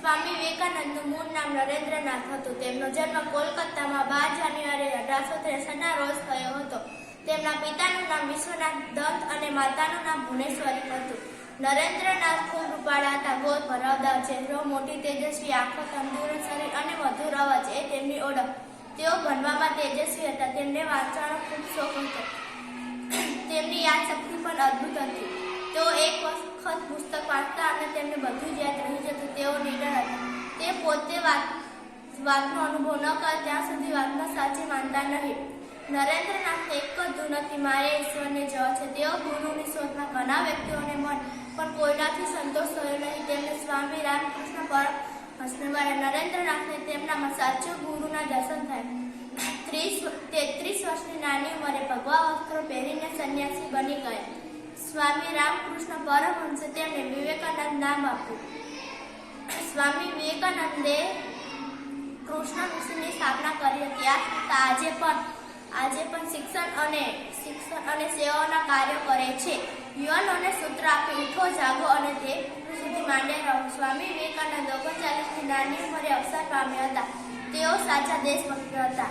સ્વામી વિવેકાનંદનું મૂળ નામ નરેન્દ્રનાથ હતું. તેમનો જન્મ કોલકાતામાં બાર જાન્યુઆરી અઢારસો ત્રેસઠના રોજ થયો હતો. તેમના પિતાનું નામ વિશ્વનાથ દત્ત અને માતાનું નામ ભુવનેશ્વરી હતું. નરેન્દ્રનાથ ખૂબ રૂપાળા હતા. ગોળ ભરાવદાર ચહેરો મોટી તેજસ્વી, આંખો તંદુરસ્ત શરીર અને મધુર અવાજ એ તેમની ઓળખ. તેઓ ભણવામાં તેજસ્વી હતા. તેમને વાંચવાનો ખૂબ શોખ હતો. તેમની યાદશક્તિ પણ અદ્ભુત હતી. તેઓ એક વખત પુસ્તક વાંચતા અને તેમને બધું જ યાદ રહી જતું તેઓ નિડર હતા તે પોતે વાત, વાતનો અનુભવ ન કરે, ત્યાં સુધી વાતને સાચી માનતા નહીં. નરેન્દ્રનાથને એક જ ધૂન હતી. મારે ઈશ્વરને જવા છે. તેઓ ગુરુની શોધમાં ઘણા વ્યક્તિઓને મન, પણ કોઈનાથી સંતોષ થયો નહીં. તેમને સ્વામી રામકૃષ્ણ પર મારે નરેન્દ્રનાથને તેમનામાં સાચો ગુરુના દર્શન થાય. ત્રીસ, તેત્રીસ વર્ષની નાની ઉંમરે ભગવા વસ્ત્રો પહેરીને સંન્યાસી બની ગયા સ્વામી રામકૃષ્ણ પરમહંસે તેમને વિવેકાનંદ નામ આપ્યું. સ્વામી વિવેકાનંદે કૃષ્ણ મિશનની સ્થાપના કરી હતી. આ આજે પણ આજે પણ શિક્ષણ અને શિક્ષણ અને સેવાઓના કાર્યો કરે છે. યુવાનોને સૂત્ર આપી, ઉઠો, જાગો અને તે સુધી માંડે રહો. સ્વામી વિવેકાનંદ ઓગણચાલીસની નાની ઉંમરે અવસર પામ્યા હતા. તેઓ સાચા દેશભક્ત હતા.